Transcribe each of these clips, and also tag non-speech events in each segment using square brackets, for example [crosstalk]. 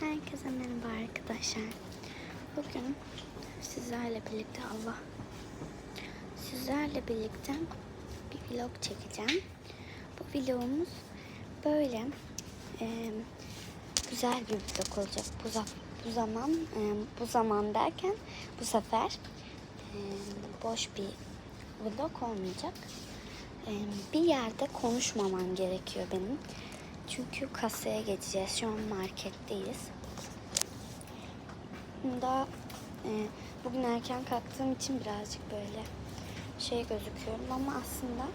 Herkese merhaba arkadaşlar. Bugün sizlerle birlikte Allah sizlerle birlikte bir vlog çekeceğim. Bu vlogumuz böyle e, güzel bir vlog olacak. Bu, bu zaman e, bu zaman derken bu sefer e, boş bir vlog olmayacak. E, bir yerde konuşmamam gerekiyor benim. Çünkü kasaya geçeceğiz. Şu an marketteyiz. Daha e, bugün erken kalktığım için birazcık böyle şey gözüküyorum ama aslında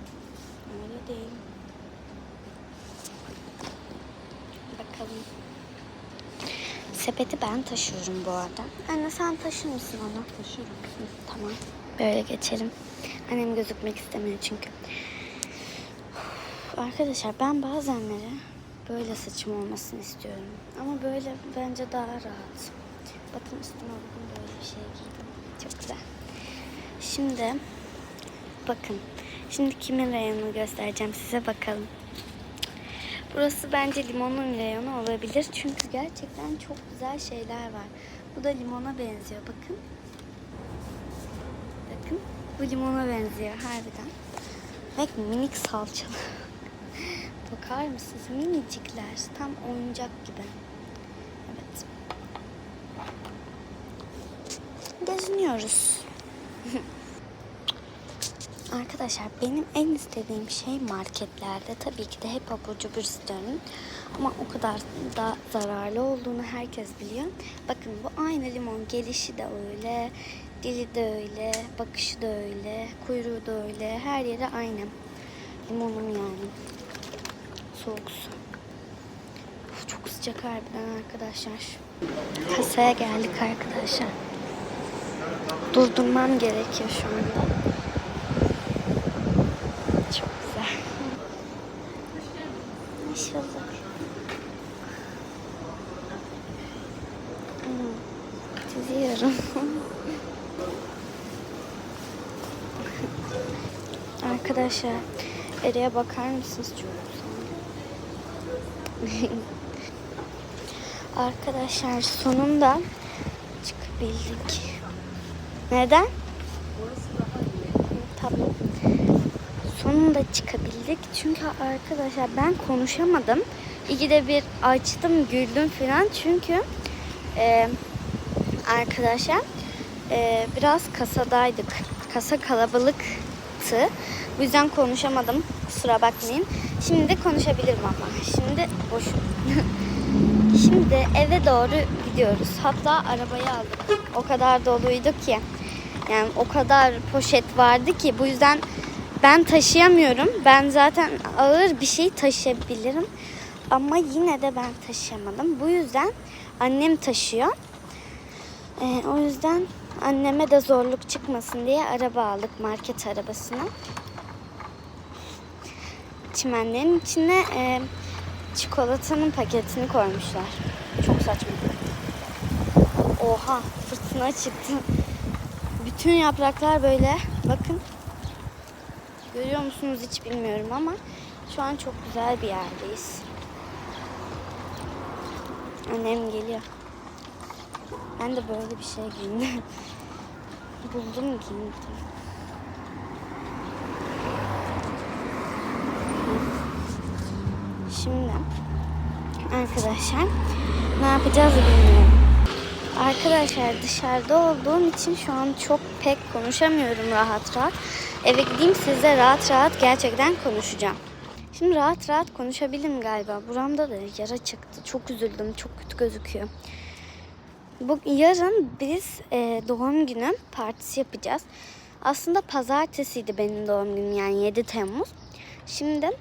öyle değil. Bakalım. Sepeti ben taşıyorum bu arada. Anne sen taşır mısın onu? Taşırım. Tamam. Böyle geçelim. Annem gözükmek istemiyor çünkü. Arkadaşlar ben bazenleri böyle saçım olmasını istiyorum. Ama böyle bence daha rahat. Bakın üstüme bugün böyle bir şey giydim. Çok güzel. Şimdi bakın. Şimdi kimin reyonunu göstereceğim size bakalım. Burası bence limonun reyonu olabilir. Çünkü gerçekten çok güzel şeyler var. Bu da limona benziyor. Bakın. Bakın. Bu limona benziyor harbiden. Bak minik salçalı. Bakar mısınız? Minicikler. Tam oyuncak gibi. Evet. Geziniyoruz. [laughs] Arkadaşlar benim en istediğim şey marketlerde tabii ki de hep abur cubur istiyorum. Ama o kadar da zararlı olduğunu herkes biliyor. Bakın bu aynı limon gelişi de öyle, dili de öyle, bakışı da öyle, kuyruğu da öyle. Her yeri aynı. Limonum yani. Soğuk su. Uf, çok sıcak harbiden arkadaşlar. Kasaya geldik arkadaşlar. Durdurmam gerekiyor şu anda. Çok güzel. Bulduk. Hmm, Çiziyorum. [laughs] Arkadaşlar, eriye bakar mısınız? Çok güzel. [laughs] Arkadaşlar sonunda çıkabildik. Neden? Tamam. Sonunda çıkabildik. Çünkü arkadaşlar ben konuşamadım. İkide bir açtım, güldüm falan. Çünkü e, arkadaşlar e, biraz kasadaydık. Kasa kalabalıktı. Bu yüzden konuşamadım. Kusura bakmayın. Şimdi konuşabilirim ama. Şimdi boşum. [laughs] Şimdi eve doğru gidiyoruz. Hatta arabayı aldık. O kadar doluydu ki. Yani o kadar poşet vardı ki bu yüzden ben taşıyamıyorum. Ben zaten ağır bir şey taşıyabilirim. Ama yine de ben taşıyamadım. Bu yüzden annem taşıyor. Ee, o yüzden anneme de zorluk çıkmasın diye araba aldık market arabasını. Çimenlerin içine e, çikolatanın paketini koymuşlar. Çok saçma. Oha fırtına çıktı. Bütün yapraklar böyle. Bakın. Görüyor musunuz hiç bilmiyorum ama şu an çok güzel bir yerdeyiz. Annem geliyor. Ben de böyle bir şey giyindim. [laughs] Buldum giyindim. Şimdi arkadaşlar ne yapacağız bilmiyorum. Arkadaşlar dışarıda olduğum için şu an çok pek konuşamıyorum rahat rahat. Eve gideyim sizle rahat rahat gerçekten konuşacağım. Şimdi rahat rahat konuşabilirim galiba. Buramda da yara çıktı. Çok üzüldüm. Çok kötü gözüküyor. Bu yarın biz e, doğum günü partisi yapacağız. Aslında pazartesiydi benim doğum günüm yani 7 Temmuz. Şimdi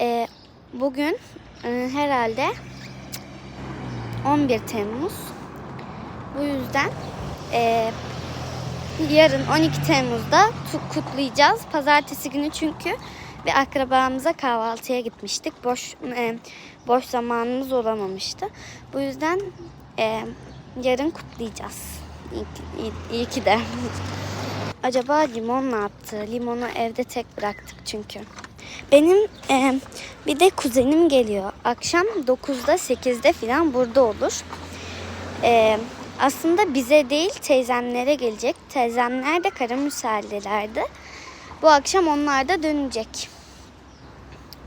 e, bugün e, herhalde 11 Temmuz. Bu yüzden e, yarın 12 Temmuz'da kutlayacağız. Pazartesi günü çünkü bir akrabamıza kahvaltıya gitmiştik. Boş e, boş zamanımız olamamıştı. Bu yüzden e, yarın kutlayacağız. İyi, iyi, iyi ki de. [laughs] Acaba limon ne yaptı? Limonu evde tek bıraktık çünkü. Benim e, bir de kuzenim geliyor. Akşam 9'da 8'de falan burada olur. Ee, aslında bize değil teyzemlere gelecek. Teyzemler de Karamürsel'delerdi. Bu akşam onlar da dönecek.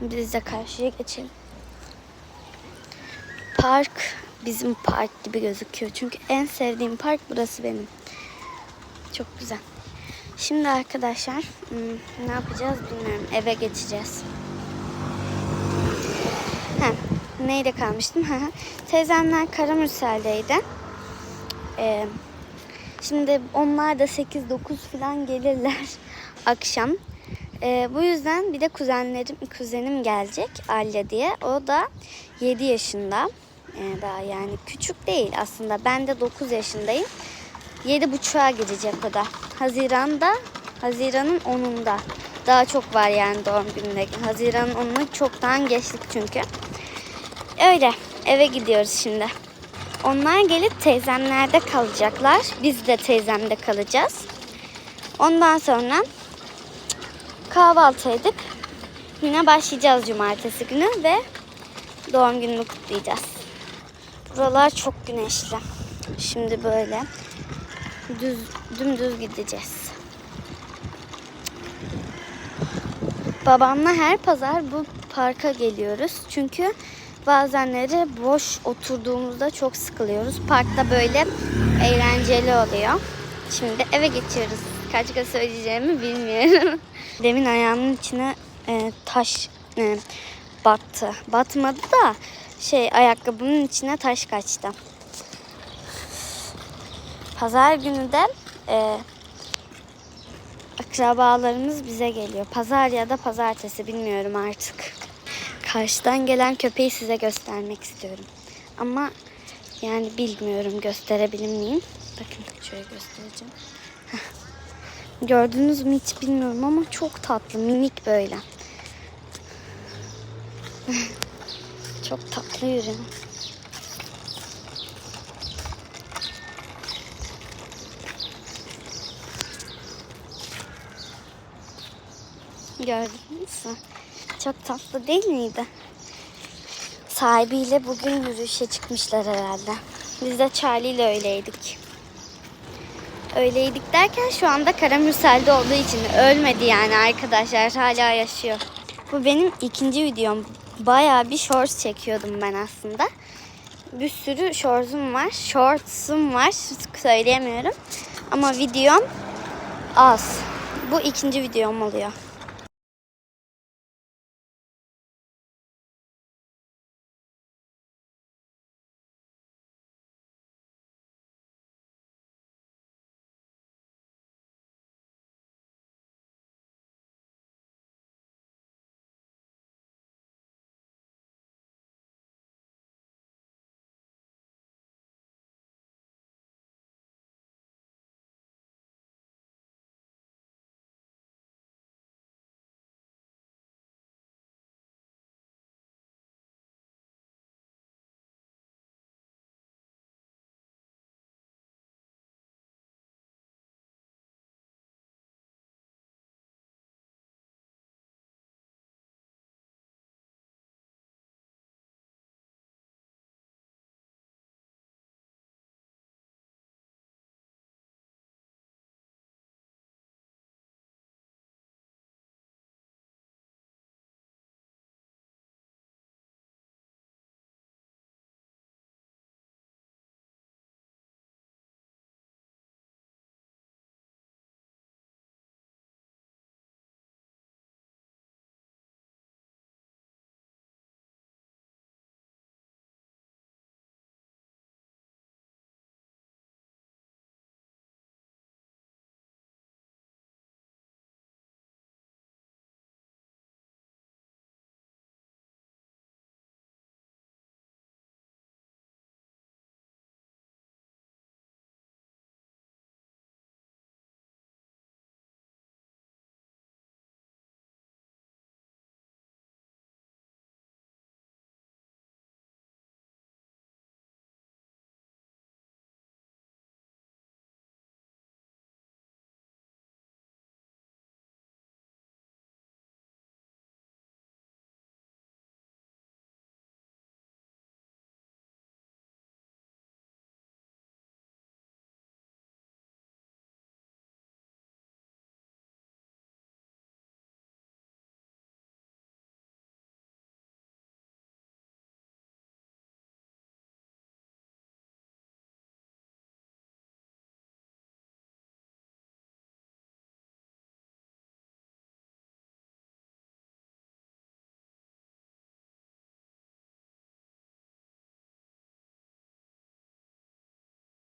Biz de karşıya geçelim. Park bizim park gibi gözüküyor. Çünkü en sevdiğim park burası benim. Çok güzel. Şimdi arkadaşlar hmm, ne yapacağız bilmiyorum. Eve geçeceğiz. Heh, neyde kalmıştım? [laughs] Teyzemler Karamürsel'deydi. Ee, şimdi onlar da 8-9 falan gelirler [laughs] akşam. Ee, bu yüzden bir de kuzenlerim, kuzenim gelecek Alya diye. O da 7 yaşında. Ee, daha yani küçük değil aslında. Ben de 9 yaşındayım. 7.30'a girecek o da. Haziran'da, Haziran'ın 10'unda. Daha çok var yani doğum gününe. Haziran'ın 10'unu çoktan geçtik çünkü. Öyle eve gidiyoruz şimdi. Onlar gelip teyzemlerde kalacaklar. Biz de teyzemde kalacağız. Ondan sonra kahvaltı edip yine başlayacağız cumartesi günü ve doğum gününü kutlayacağız. Buralar çok güneşli. Şimdi böyle düz dümdüz gideceğiz. Babamla her pazar bu parka geliyoruz. Çünkü bazenleri boş oturduğumuzda çok sıkılıyoruz. Parkta böyle eğlenceli oluyor. Şimdi eve geçiyoruz. Kaç kez söyleyeceğimi bilmiyorum. [laughs] Demin ayağımın içine e, taş e, battı. Batmadı da şey ayakkabımın içine taş kaçtı. Pazar günü de e, akrabalarımız bize geliyor. Pazar ya da pazartesi bilmiyorum artık. Karşıdan gelen köpeği size göstermek istiyorum. Ama yani bilmiyorum gösterebilir miyim? Bakın şöyle göstereceğim. Gördünüz mü hiç bilmiyorum ama çok tatlı minik böyle. [laughs] çok tatlı yürüyor. Gördünüz mü? Çok tatlı değil miydi? Sahibiyle bugün yürüyüşe çıkmışlar herhalde. Biz de Charlie ile öyleydik. Öyleydik derken şu anda Karamürsel'de olduğu için ölmedi yani arkadaşlar hala yaşıyor. Bu benim ikinci videom. Bayağı bir shorts çekiyordum ben aslında. Bir sürü shorts'um var. Shorts'um var. Söyleyemiyorum. Ama videom az. Bu ikinci videom oluyor.